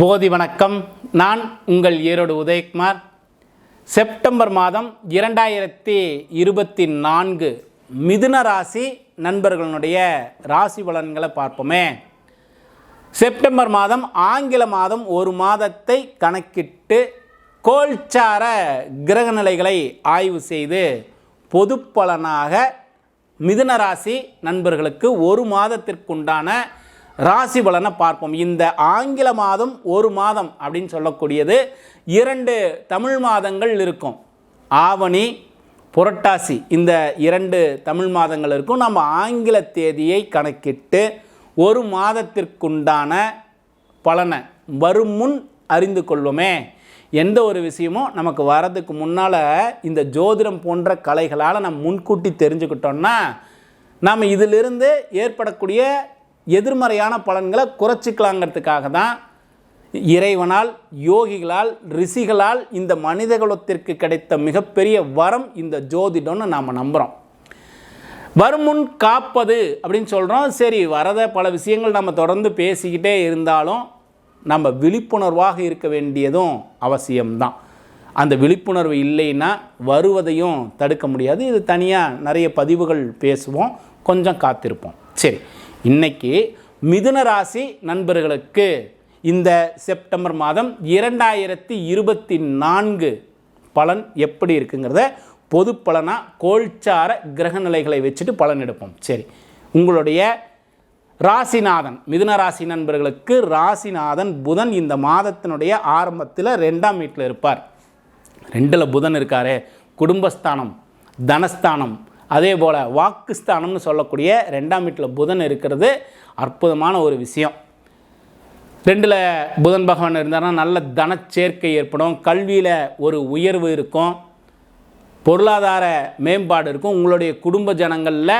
போதி வணக்கம். நான் உங்கள் ஈரோடு உதயகுமார். செப்டம்பர் மாதம் இரண்டாயிரத்தி இருபத்தி நான்கு மிதுன ராசி நண்பர்களுடைய ராசி பலன்களை பார்ப்போமே. செப்டம்பர் மாதம் ஆங்கில மாதம் ஒரு மாதத்தை கணக்கிட்டு கோல்சார கிரக நிலைகளை ஆய்வு செய்து பொது பலனாக மிதுன ராசி நண்பர்களுக்கு ஒரு மாதத்திற்குண்டான ராசி பலனை பார்ப்போம். இந்த ஆங்கில மாதம் ஒரு மாதம் அப்படின்னு சொல்லக்கூடியது இரண்டு தமிழ் மாதங்கள் இருக்கும். ஆவணி புரட்டாசி இந்த இரண்டு தமிழ் மாதங்கள் இருக்கும். நம்ம ஆங்கில தேதியை கணக்கிட்டு ஒரு மாதத்திற்குண்டான பலனை வரும் முன் அறிந்து கொள்வோமே எந்த ஒரு விஷயமும் நமக்கு வரதுக்கு முன்னால் இந்த ஜோதிடம் போன்ற கலைகளால் நம்ம முன்கூட்டி தெரிஞ்சுக்கிட்டோம்னா நாம் இதிலிருந்து ஏற்படக்கூடிய எதிர்மறையான பலன்களை குறைச்சிக்கலாங்கிறதுக்காக தான் இறைவனால் யோகிகளால் ரிஷிகளால் இந்த மனிதகுலத்திற்கு கிடைத்த மிகப்பெரிய வரம் இந்த ஜோதிடம்னு நாம் நம்புகிறோம் வருமுன் காப்பது அப்படின்னு சொல்கிறோம் சரி வரத பல விஷயங்கள் நம்ம தொடர்ந்து பேசிக்கிட்டே இருந்தாலும் நம்ம விழிப்புணர்வாக இருக்க வேண்டியதும் அவசியம்தான். அந்த விழிப்புணர்வு இல்லைன்னா வருவதையும் தடுக்க முடியாது. இது தனியாக நிறைய பதிவுகள் பேசுவோம். கொஞ்சம் காத்திருப்போம். சரி. இன்னைக்கு மிதுன ராசி நண்பர்களுக்கு இந்த செப்டம்பர் மாதம் இரண்டாயிரத்தி இருபத்தி நான்கு பலன் எப்படி இருக்குங்கிறத பொது பலனாக கோல்சார கிரக நிலைகளை வச்சுட்டு பலன் எடுப்போம். சரி உங்களுடைய ராசிநாதன் மிதுன ராசி நண்பர்களுக்கு ராசிநாதன் புதன் இந்த மாதத்தினுடைய ஆரம்பத்தில் ரெண்டாம் வீட்டில் இருப்பார். ரெண்டில் புதன் இருக்காரு குடும்பஸ்தானம் தனஸ்தானம் அதே போல் வாக்குஸ்தானம்னு சொல்லக்கூடிய ரெண்டாம் வீட்டில் புதன் இருக்கிறது அற்புதமான ஒரு விஷயம். ரெண்டில் புதன் பகவான் இருந்தார்னா நல்ல தனச்சேர்க்கை ஏற்படும். கல்வியில் ஒரு உயர்வு இருக்கும். பொருளாதார மேம்பாடு இருக்கும். உங்களுடைய குடும்ப ஜனங்களில்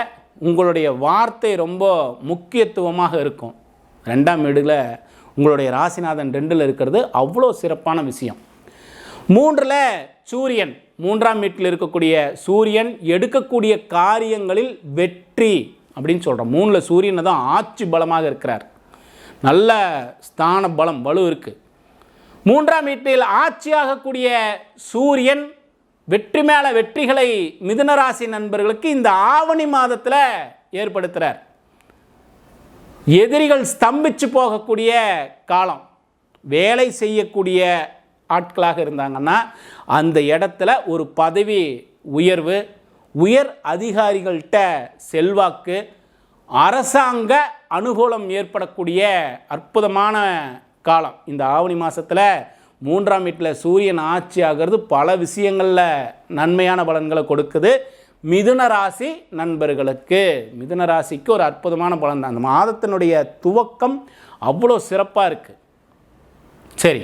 உங்களுடைய வார்த்தை ரொம்ப முக்கியத்துவமாக இருக்கும். ரெண்டாம் வீடுல உங்களுடைய ராசிநாதன் ரெண்டில் இருக்கிறது அவ்வளோ சிறப்பான விஷயம். மூன்றில் சூரியன். மூன்றாம் வீட்டில் இருக்கக்கூடிய சூரியன் எடுக்கக்கூடிய காரியங்களில் வெற்றி அப்படின்னு சொல்கிறோம் மூணில் சூரியனை தான் ஆட்சி பலமாக இருக்கிறார். நல்ல ஸ்தான பலம் வலு இருக்குது மூன்றாம் வீட்டில் ஆட்சியாகக்கூடிய சூரியன் வெற்றி மேலே வெற்றிகளை மிதுனராசி நண்பர்களுக்கு இந்த ஆவணி மாதத்தில் ஏற்படுத்துகிறார் எதிரிகள் ஸ்தம்பிச்சு போகக்கூடிய காலம் வேலை செய்யக்கூடிய ஆட்களாக இருந்தாங்கன்னா அந்த இடத்துல ஒரு பதவி உயர்வு உயர் அதிகாரிகள்கிட்ட செல்வாக்கு அரசாங்க அனுகூலம் ஏற்படக்கூடிய அற்புதமான காலம். இந்த ஆவணி மாதத்தில் மூன்றாம் வீட்டில் சூரியன் ஆட்சி ஆகிறது பல விஷயங்களில் நன்மையான பலன்களை கொடுக்குது. மிதுன ராசி நண்பர்களுக்கு மிதுன ராசிக்கு ஒரு அற்புதமான பலன் தான் அந்த மாதத்தினுடைய துவக்கம் அவ்வளோ சிறப்பாக இருக்குது சரி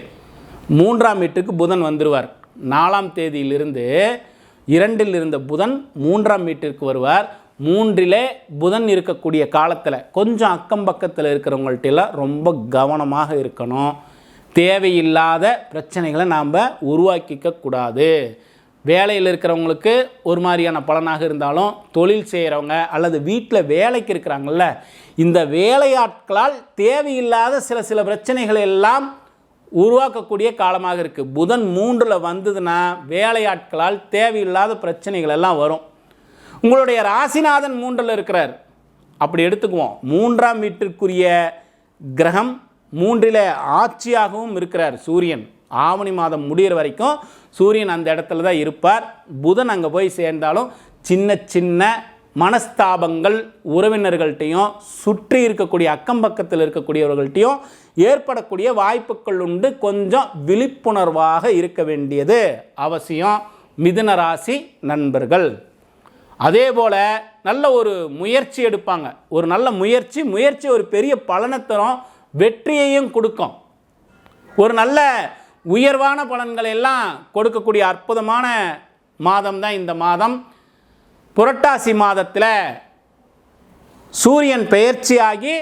மூன்றாம் வீட்டுக்கு புதன் வந்துடுவார் நாலாம் தேதியிலிருந்து இரண்டில் இருந்த புதன் மூன்றாம் வீட்டிற்கு வருவார். மூன்றிலே புதன் இருக்கக்கூடிய காலத்தில் கொஞ்சம் அக்கம் பக்கத்தில் இருக்கிறவங்கள்ட்டெல்லாம் ரொம்ப கவனமாக இருக்கணும். தேவையில்லாத பிரச்சனைகளை நாம் உருவாக்கிக்க கூடாது. வேலையில் இருக்கிறவங்களுக்கு ஒரு மாதிரியான பலனாக இருந்தாலும் தொழில் செய்கிறவங்க அல்லது வீட்டில் வேலைக்கு இருக்கிறாங்கல்ல இந்த வேலையாட்களால் தேவையில்லாத சில சில பிரச்சனைகள் எல்லாம் உருவாக்கக்கூடிய காலமாக இருக்குது புதன் மூன்றில் வந்ததுன்னா வேலையாட்களால் தேவையில்லாத பிரச்சனைகள் எல்லாம் வரும். உங்களுடைய ராசிநாதன் மூன்றில் இருக்கிறார். அப்படி எடுத்துக்குவோம். மூன்றாம் வீட்டிற்குரிய கிரகம் மூன்றில் ஆட்சியாகவும் இருக்கிறார் சூரியன். ஆவணி மாதம் முடிகிற வரைக்கும் சூரியன் அந்த இடத்துல தான் இருப்பார். புதன் அங்கே போய் சேர்ந்தாலும் சின்ன சின்ன மனஸ்தாபங்கள் உறவினர்கள்ட்டையும் சுற்றி இருக்கக்கூடிய அக்கம் பக்கத்தில் இருக்கக்கூடியவர்கள்ட்டையும் ஏற்படக்கூடிய வாய்ப்புகள் உண்டு. கொஞ்சம் விழிப்புணர்வாக இருக்க வேண்டியது அவசியம். மிதுன ராசி நண்பர்கள். அதே போல் நல்ல ஒரு முயற்சி எடுப்பாங்க. ஒரு நல்ல முயற்சி முயற்சி ஒரு பெரிய பலனை தரும். வெற்றியையும் கொடுக்கும். ஒரு நல்ல உயர்வான பலன்களை எல்லாம் கொடுக்கக்கூடிய அற்புதமான மாதம் தான் இந்த மாதம். புரட்டாசி மாதத்தில் சூரியன் பெயர்ச்சியாகி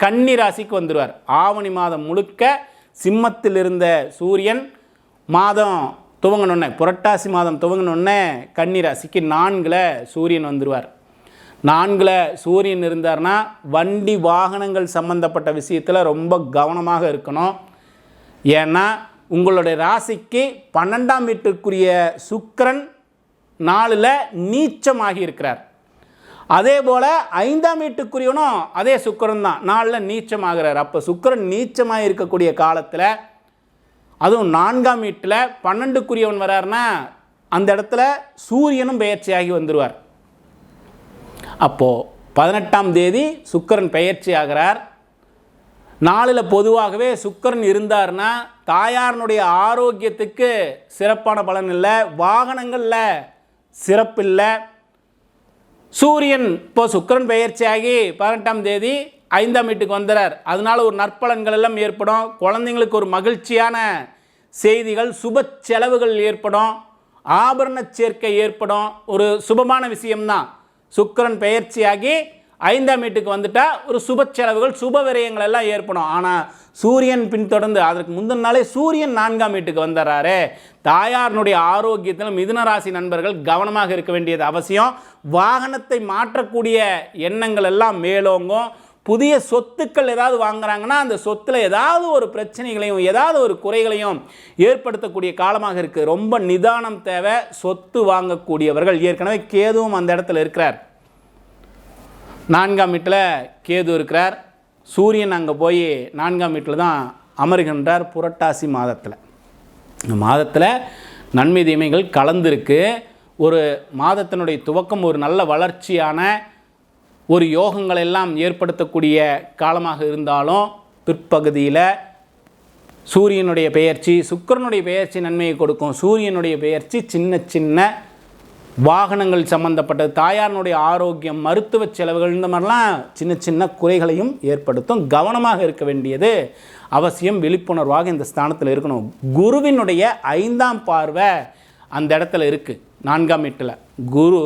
கன்னி ராசிக்கு வந்துடுவார் ஆவணி மாதம் முழுக்க சிம்மத்தில் இருந்த சூரியன் மாதம் துவங்கினொன்னே புரட்டாசி மாதம் துவங்கினொன்னே கன்னி ராசிக்கு நான்கில் சூரியன் வந்துடுவார் நான்கில் சூரியன் இருந்தார்னா வண்டி வாகனங்கள் சம்பந்தப்பட்ட விஷயத்தில் ரொம்ப கவனமாக இருக்கணும். ஏன்னா உங்களுடைய ராசிக்கு பன்னெண்டாம் வீட்டுக்குரிய சுக்கரன் நாளில் நீச்சமாகி இருக்கிறார். அதே போல் ஐந்தாம் வீட்டுக்குரியவனும் அதே சுக்கிரன் தான் நாளில் நீச்சமாகிறார். அப்போ சுக்கிரன் நீச்சமாக இருக்கக்கூடிய காலத்தில் அதுவும் நான்காம் வீட்டில் பன்னெண்டுக்குரியவன் வராருன்னா அந்த இடத்துல சூரியனும் பெயர்ச்சியாகி வந்துடுவார் அப்போது பதினெட்டாம் தேதி சுக்கிரன் பெயர்ச்சி ஆகிறார் நாளில் பொதுவாகவே சுக்கரன் இருந்தார்னா தாயாரனுடைய ஆரோக்கியத்துக்கு சிறப்பான பலன் இல்லை வாகனங்களில் சிறப்பில்லை சூரியன் இப்போ சுக்கிரன் பயிற்சியாகி பதினெட்டாம் தேதி ஐந்தாம் வீட்டுக்கு வந்துறார். அதனால் ஒரு நற்பலன்கள் எல்லாம் ஏற்படும். குழந்தைங்களுக்கு ஒரு மகிழ்ச்சியான செய்திகள் சுப செலவுகள் ஏற்படும். ஆபரண சேர்க்கை ஏற்படும். ஒரு சுபமான விஷயம்தான். சுக்கரன் பயிற்சியாகி ஐந்தாம் வீட்டுக்கு வந்துட்டால் ஒரு சுப செலவுகள் சுப விரயங்கள் எல்லாம் ஏற்படும். ஆனால் சூரியன் பின்தொடர்ந்து அதற்கு முந்தின நாளே சூரியன் நான்காம் வீட்டுக்கு வந்துடுறாரு. தாயாரினுடைய ஆரோக்கியத்தில் மிதுன ராசி நண்பர்கள் கவனமாக இருக்க வேண்டியது அவசியம். வாகனத்தை மாற்றக்கூடிய எண்ணங்கள் எல்லாம் மேலோங்கும். புதிய சொத்துக்கள் ஏதாவது வாங்குறாங்கன்னா அந்த சொத்தில் ஏதாவது ஒரு பிரச்சனைகளையும் ஏதாவது ஒரு குறைகளையும் ஏற்படுத்தக்கூடிய காலமாக இருக்குது ரொம்ப நிதானம் தேவை. சொத்து வாங்கக்கூடியவர்கள் ஏற்கனவே கேதுவும் அந்த இடத்துல இருக்கிறார். நான்காம் வீட்டில் கேது இருக்கிறார். சூரியன் அங்கே போய் நான்காம் வீட்டில் தான் அமருகின்றார் புரட்டாசி மாதத்தில். இந்த மாதத்தில் நன்மை தீமைகள் கலந்துருக்கு. ஒரு மாதத்தினுடைய துவக்கம் ஒரு நல்ல வளர்ச்சியான ஒரு யோகங்கள் எல்லாம் ஏற்படுத்தக்கூடிய காலமாக இருந்தாலும் பிற்பகுதியில் சூரியனுடைய பெயர்ச்சி சுக்கிரனுடைய பெயர்ச்சி நன்மையை கொடுக்கும். சூரியனுடைய பெயர்ச்சி சின்ன சின்ன வாகனங்கள் சம்பந்தப்பட்டது தாயாரினுடைய ஆரோக்கியம் மருத்துவ செலவுகள் இந்த மாதிரிலாம் சின்ன சின்ன குறைகளையும் ஏற்படுத்தும் கவனமாக இருக்க வேண்டியது அவசியம் விழிப்புணர்வாக இந்த ஸ்தானத்தில் இருக்கணும். குருவினுடைய ஐந்தாம் பார்வை அந்த இடத்துல இருக்குது நான்காம் வீட்டில். குரு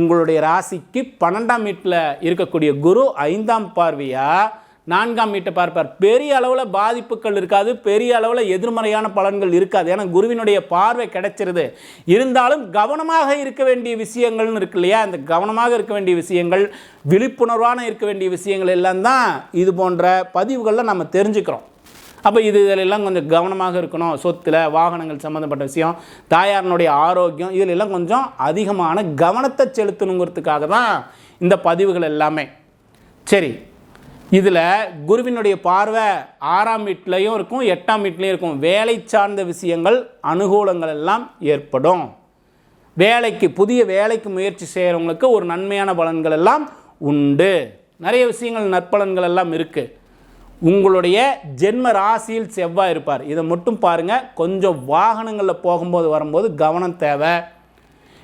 உங்களுடைய ராசிக்கு பன்னெண்டாம் வீட்டில் இருக்கக்கூடிய குரு ஐந்தாம் பார்வையாக நான்காம் வீட்டை பார்ப்பார். பெரிய அளவில் பாதிப்புகள் இருக்காது பெரிய அளவில் எதிர்மறையான பலன்கள் இருக்காது. ஏன்னா குருவினுடைய பார்வை கிடைச்சிருது. இருந்தாலும் கவனமாக இருக்க வேண்டிய விஷயங்கள்னு இருக்கு இல்லையா? அந்த கவனமாக இருக்க வேண்டிய விஷயங்கள் விழிப்புணர்வான இருக்க வேண்டிய விஷயங்கள் எல்லாம் தான் இது போன்ற பதிவுகளில் நம்ம தெரிஞ்சுக்கிறோம். அப்போ இது இதிலெல்லாம் கொஞ்சம் கவனமாக இருக்கணும். சொத்தில் வாகனங்கள் சம்மந்தப்பட்ட விஷயம் தாயாரினுடைய ஆரோக்கியம் இதிலெல்லாம் கொஞ்சம் அதிகமான கவனத்தை செலுத்தணுங்கிறதுக்காக தான் இந்த பதிவுகள் எல்லாமே. சரி. இதில் குருவினுடைய பார்வை ஆறாம் வீட்லேயும் இருக்கும் எட்டாம் வீட்லேயும் இருக்கும். வேலை சார்ந்த விஷயங்கள் அனுகூலங்கள் எல்லாம் ஏற்படும். வேலைக்கு புதிய வேலைக்கு முயற்சி செய்கிறவங்களுக்கு ஒரு நன்மையான பலன்கள் எல்லாம் உண்டு. நிறைய விஷயங்கள் நற்பலன்கள் எல்லாம் இருக்குது உங்களுடைய ஜென்ம ராசியில் செவ்வாய் இருப்பார். இதை மட்டும் பாருங்கள் கொஞ்சம் வாகனங்களில் போகும்போது வரும்போது கவனம் தேவை.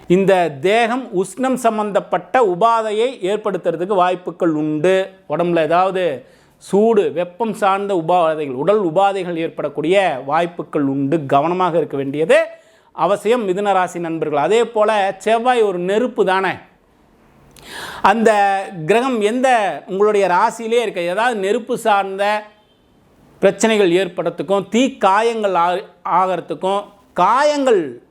இந்த தேகம் உஷ்ணம் சம்பந்தப்பட்ட உபாதையை ஏற்படுத்துறதுக்கு வாய்ப்புகள் உண்டு. உடம்புல ஏதாவது சூடு வெப்பம் சார்ந்த உபாதைகள் உடல் உபாதைகள் ஏற்படக்கூடிய வாய்ப்புகள் உண்டு. கவனமாக இருக்க வேண்டியது அவசியம் மிதுன ராசி நண்பர்கள். அதே போல் செவ்வாய் ஒரு நெருப்பு தானே. அந்த கிரகம் எந்த உங்களுடைய ராசியிலே இருக்க ஏதாவது நெருப்பு சார்ந்த பிரச்சனைகள் ஏற்படுறதுக்கும் தீ காயங்கள் ஆ- ஆகிறதுக்கும் காயங்கள்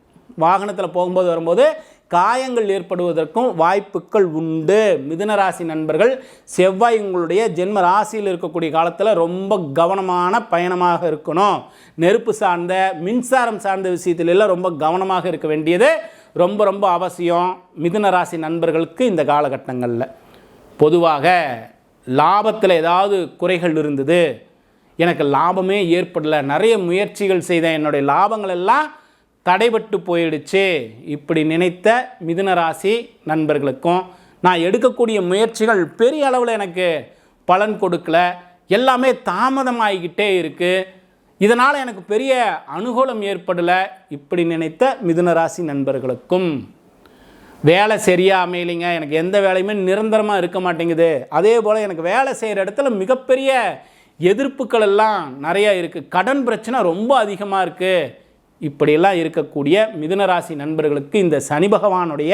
வாகனத்தில் போகும்போது வரும்போது காயங்கள் ஏற்படுவதற்கும் வாய்ப்புகள் உண்டு. மிதுனராசி நண்பர்கள் செவ்வாய் உங்களுடைய ஜென்ம ராசியில் இருக்கக்கூடிய காலத்தில் ரொம்ப கவனமான பயணமாக இருக்கணும். நெருப்பு சார்ந்த மின்சாரம் சார்ந்த விஷயத்துல எல்லாம் ரொம்ப கவனமாக இருக்க வேண்டியது ரொம்ப ரொம்ப அவசியம் மிதுன ராசி நண்பர்களுக்கு இந்த காலகட்டங்களில். பொதுவாக லாபத்தில் ஏதாவது குறைகள் இருந்தது. எனக்கு லாபமே ஏற்படலை. நிறைய முயற்சிகள் செய்த என்னுடைய லாபங்கள் எல்லாம் தடைபட்டு போயிடுச்சு இப்படி நினைத்த மிதுன ராசி நண்பர்களுக்கும் நான் எடுக்கக்கூடிய முயற்சிகள் பெரிய அளவில் எனக்கு பலன் கொடுக்கல. எல்லாமே தாமதமாகிக்கிட்டே இருக்குது இதனால் எனக்கு பெரிய அனுகூலம் ஏற்படலை இப்படி நினைத்த மிதுன ராசி நண்பர்களுக்கும். வேலை சரியாக அமையலைங்க. எனக்கு எந்த வேலையுமே நிரந்தரமாக இருக்க மாட்டேங்குது. அதே போல் எனக்கு வேலை செய்கிற இடத்துல மிகப்பெரிய எதிர்ப்புகள் எல்லாம் நிறையா இருக்குது கடன் பிரச்சனை ரொம்ப அதிகமாக இருக்குது இப்படியெல்லாம் இருக்கக்கூடிய மிதுனராசி நண்பர்களுக்கு இந்த சனி பகவானுடைய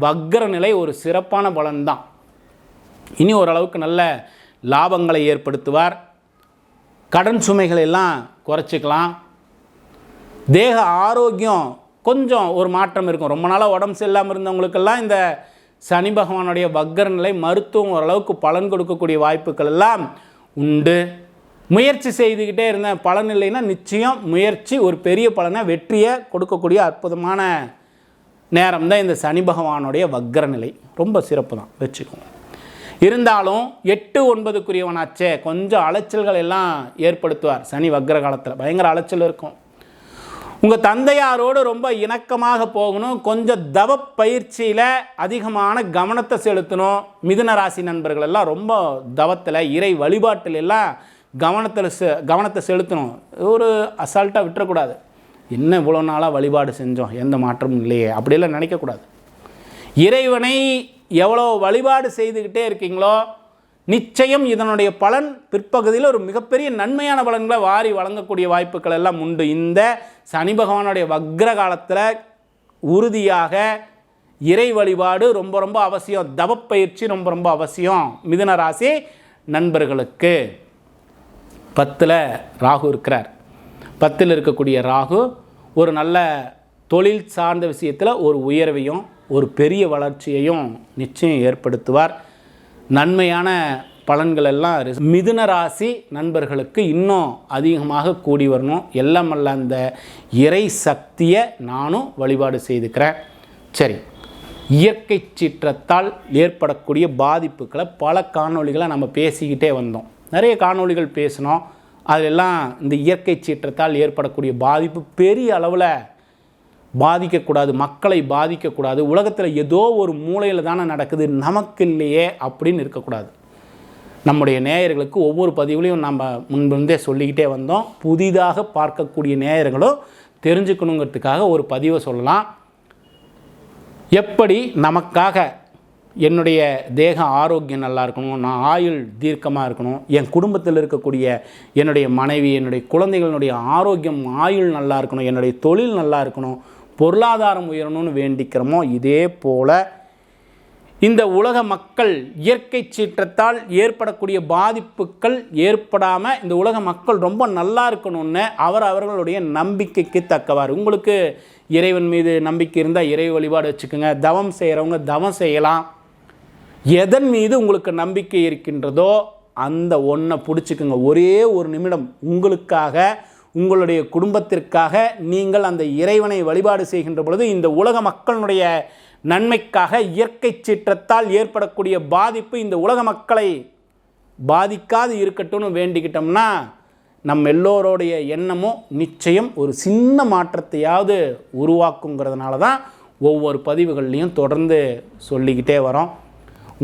வக்ர நிலை ஒரு சிறப்பான பலன்தான். இனி ஓரளவுக்கு நல்ல லாபங்களை ஏற்படுத்துவார். கடன் சுமைகளை எல்லாம் குறைச்சிக்கலாம். தேக ஆரோக்கியம் கொஞ்சம் ஒரு மாற்றம் இருக்கும். ரொம்ப நாளாக உடம்பு சரியில்லாமல் இருந்தவங்களுக்கெல்லாம் இந்த சனி பகவானுடைய வக்கர நிலை மருத்துவம் ஓரளவுக்கு பலன் கொடுக்கக்கூடிய வாய்ப்புகள் எல்லாம் உண்டு. முயற்சி செய்துக்கிட்டே இருந்தேன். பலன் இல்லைன்னா நிச்சயம் முயற்சி ஒரு பெரிய பலனை வெற்றியை கொடுக்கக்கூடிய அற்புதமான நேரம் தான் இந்த சனி பகவானுடைய வக்கர நிலை ரொம்ப சிறப்பு தான் வச்சுக்கோங்க இருந்தாலும் எட்டு ஒன்பதுக்குரியவனாச்சே கொஞ்சம் அலைச்சல்கள் எல்லாம் ஏற்படுத்துவார் சனி வக்ர காலத்தில். பயங்கர அலைச்சல் இருக்கும். உங்கள் தந்தையாரோடு ரொம்ப இணக்கமாக போகணும். கொஞ்சம் தவ பயிற்சியில் அதிகமான கவனத்தை செலுத்தணும். மிதுன ராசி நண்பர்கள் எல்லாம் ரொம்ப தவத்தில் இறை வழிபாட்டில் எல்லாம் கவனத்தில் செ கவனத்தை செலுத்தணும். ஒரு அசால்ட்டாக விட்டுறக்கூடாது. என்ன இவ்வளோ நாளாக வழிபாடு செஞ்சோம்? எந்த மாற்றமும் இல்லையே. அப்படியெல்லாம் நினைக்கக்கூடாது. இறைவனை எவ்வளோ வழிபாடு செய்துக்கிட்டே இருக்கீங்களோ நிச்சயம் இதனுடைய பலன் பிற்பகுதியில் ஒரு மிகப்பெரிய நன்மையான பலன்களை வாரி வழங்கக்கூடிய வாய்ப்புகள் எல்லாம் உண்டு. இந்த சனி பகவானுடைய வக்ர காலத்தில் உறுதியாக இறை வழிபாடு ரொம்ப ரொம்ப அவசியம். தவப்பயிற்சி ரொம்ப ரொம்ப அவசியம். மிதுன ராசி நண்பர்களுக்கு. பத்தில் ராகு இருக்கிறார். பத்தில் இருக்கக்கூடிய ராகு ஒரு நல்ல தொழில் சார்ந்த விஷயத்தில் ஒரு உயர்வையும் ஒரு பெரிய வளர்ச்சியையும் நிச்சயம் ஏற்படுத்துவார். நன்மையான பலன்கள் எல்லாம் மிதுன ராசி நண்பர்களுக்கு இன்னும் அதிகமாக கூடி வரணும். எல்லாம் அல்ல அந்த இறை சக்தியை நானும் வழிபாடு செய்துக்கிறேன். சரி இயற்கை சீற்றத்தால் ஏற்படக்கூடிய பாதிப்புகளை பல காணொளிகளை நம்ம பேசிக்கிட்டே வந்தோம். நிறைய காணொளிகள் பேசினோம். அதிலெல்லாம் இந்த இயற்கை சீற்றத்தால் ஏற்படக்கூடிய பாதிப்பு பெரிய அளவில் பாதிக்கக்கூடாது மக்களை பாதிக்கக்கூடாது உலகத்தில் ஏதோ ஒரு மூலையில் தானே நடக்குது நமக்கு இல்லையே அப்படின்னு இருக்கக்கூடாது. நம்முடைய நேயர்களுக்கு ஒவ்வொரு பதிவுலையும் நம்ம முன்பிருந்தே சொல்லிக்கிட்டே வந்தோம். புதிதாக பார்க்கக்கூடிய நேயர்களும் தெரிஞ்சுக்கணுங்கிறதுக்காக ஒரு பதிவை சொல்லலாம். எப்படி நமக்காக என்னுடைய தேக ஆரோக்கியம் நல்லா இருக்கணும் நான் ஆயுள் தீர்க்கமாக இருக்கணும் என் குடும்பத்தில் இருக்கக்கூடிய என்னுடைய மனைவி என்னுடைய குழந்தைகளினுடைய ஆரோக்கியம் ஆயுள் நல்லா இருக்கணும் என்னுடைய தொழில் நல்லா இருக்கணும் பொருளாதாரம் உயரணும்னு வேண்டிக்கிறோமோ இதே போல் இந்த உலக மக்கள் இயற்கை சீற்றத்தால் ஏற்படக்கூடிய பாதிப்புகள் ஏற்படாமல் இந்த உலக மக்கள் ரொம்ப நல்லா இருக்கணும்னு அவர் அவர்களுடைய நம்பிக்கைக்கு தக்கவாறு. உங்களுக்கு இறைவன் மீது நம்பிக்கை இருந்தால் இறை வழிபாடு வச்சுக்கோங்க. தவம் செய்கிறவங்க தவம் செய்யலாம். எதன் மீது உங்களுக்கு நம்பிக்கை இருக்கின்றதோ அந்த ஒன்றை பிடிச்சிக்குங்க. ஒரே ஒரு நிமிடம் உங்களுக்காக உங்களுடைய குடும்பத்திற்காக நீங்கள் அந்த இறைவனை வழிபாடு செய்கின்ற பொழுது இந்த உலக மக்களுடைய நன்மைக்காக இயற்கை சீற்றத்தால் ஏற்படக்கூடிய பாதிப்பு இந்த உலக மக்களை பாதிக்காது இருக்கட்டும்னு வேண்டிக்கிட்டோம்னா நம்ம எல்லோருடைய எண்ணமும் நிச்சயம் ஒரு சின்ன மாற்றத்தையாவது உருவாக்குங்கிறதுனால தான் ஒவ்வொரு பதிவுகள்லையும் தொடர்ந்து சொல்லிக்கிட்டே வரோம்.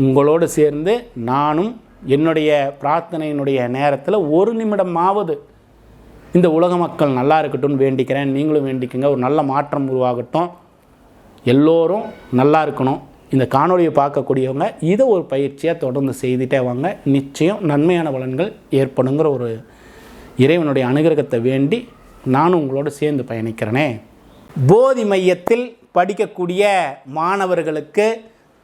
உங்களோடு சேர்ந்து நானும் என்னுடைய பிரார்த்தனையினுடைய நேரத்தில் ஒரு நிமிடமாவது இந்த உலக மக்கள் நல்லா இருக்கட்டும்னு வேண்டிக்கிறேன். நீங்களும் வேண்டிக்கங்க. ஒரு நல்ல மாற்றம் உருவாகட்டும். எல்லோரும் நல்லா இருக்கணும். இந்த காணொளியை பார்க்கக்கூடியவங்க இதை ஒரு பயிற்சியாக தொடர்ந்து செய்துட்டே வாங்க. நிச்சயம் நன்மையான பலன்கள் ஏற்படுங்கிற ஒரு இறைவனுடைய அனுகிரகத்தை வேண்டி நானும் உங்களோடு சேர்ந்து பயணிக்கிறேனே. போதி மையத்தில் படிக்கக்கூடிய மாணவர்களுக்கு